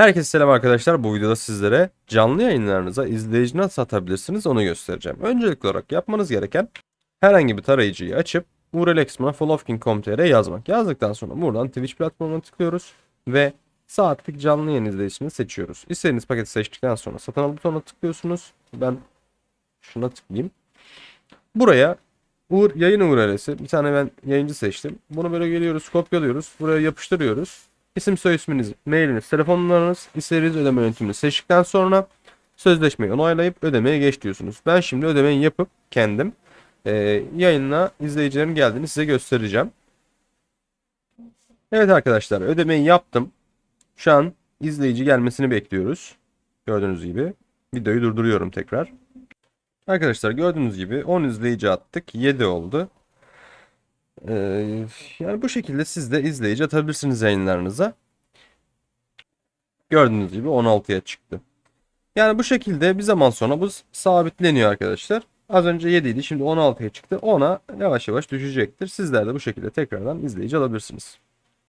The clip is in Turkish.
Herkese selam arkadaşlar. Bu videoda sizlere canlı yayınlarınıza izleyici nasıl atabilirsiniz onu göstereceğim. Öncelikli olarak yapmanız gereken herhangi bir tarayıcıyı açıp urlexma followking.com.tr yazmak. Yazdıktan sonra buradan Twitch platformuna tıklıyoruz ve saatlik canlı yayın izleyicisini seçiyoruz. İstediğiniz paketi seçtikten sonra satın al butonuna tıklıyorsunuz. Ben şuna tıklayayım. Buraya yayın URL'si. Bir tane ben yayıncı seçtim. Bunu böyle geliyoruz, kopyalıyoruz. Buraya yapıştırıyoruz. İsim soy isminiz, mailiniz, telefon numaranız, istediğiniz ödeme yöntemini seçtikten sonra sözleşmeyi onaylayıp ödemeye geç diyorsunuz. Ben şimdi ödemeyi yapıp kendim e, yayınla izleyicilerin geldiğini size göstereceğim. Evet arkadaşlar ödemeyi yaptım. Şu an izleyici gelmesini bekliyoruz. Gördüğünüz gibi. Videoyu durduruyorum tekrar. Arkadaşlar gördüğünüz gibi 10 izleyici attık. 7 oldu. Ee, yani bu şekilde siz de izleyici atabilirsiniz yayınlarınıza. Gördüğünüz gibi 16'ya çıktı. Yani bu şekilde bir zaman sonra bu sabitleniyor arkadaşlar. Az önce 7 idi şimdi 16'ya çıktı. 10'a yavaş yavaş düşecektir. Sizler de bu şekilde tekrardan izleyici alabilirsiniz.